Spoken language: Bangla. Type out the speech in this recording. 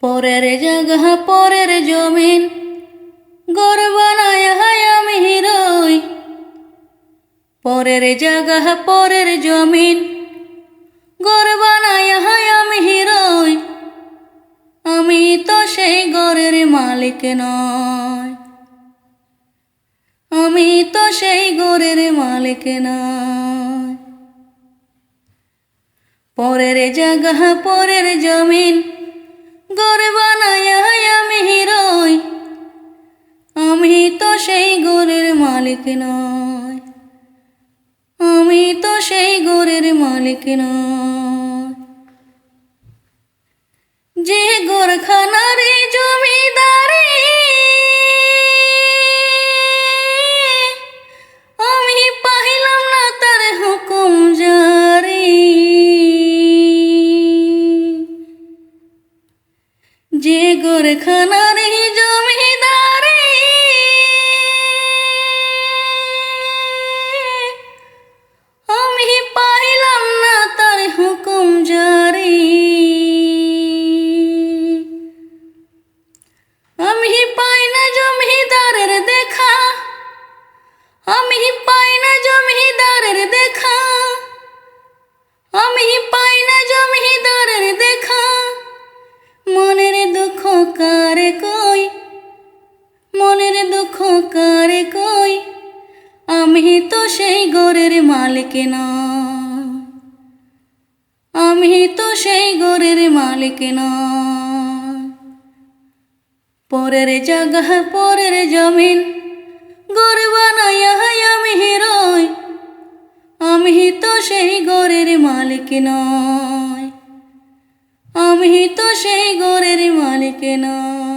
পরের জায়গা পরের জমিন। গড় বানায় হায়, আমি হিরোই। পরের জায়গা পরের জমিন। গড় বানায় হায়, আমি হিরোই। আমি তো সেই গড়ের মালিক নয়। আমি তো সেই গড়ের মালিক নয়। পরের জায়গা পরের জমিন। গড় বানায় আমি হিরোই। আমি তো সেই গড়ের মালিক নয় আমি তো সেই গড়ের মালিক নয় যে গোরখানার জমিদার আমি পাইলাম না তার হুকুম জারি। আমি পাই না জমিদারের দেখা মনের দুঃখ কারে কই? আমি তো সেই গরের মালিক নয় আমি তো সেই গরের মালিক নয় পরের জাগা পরের জমিন গড় বানাইয়া আমি হিরোই আমি তো সেই গরের মালিক নয় আমি তো সেই গরের মালিক নয়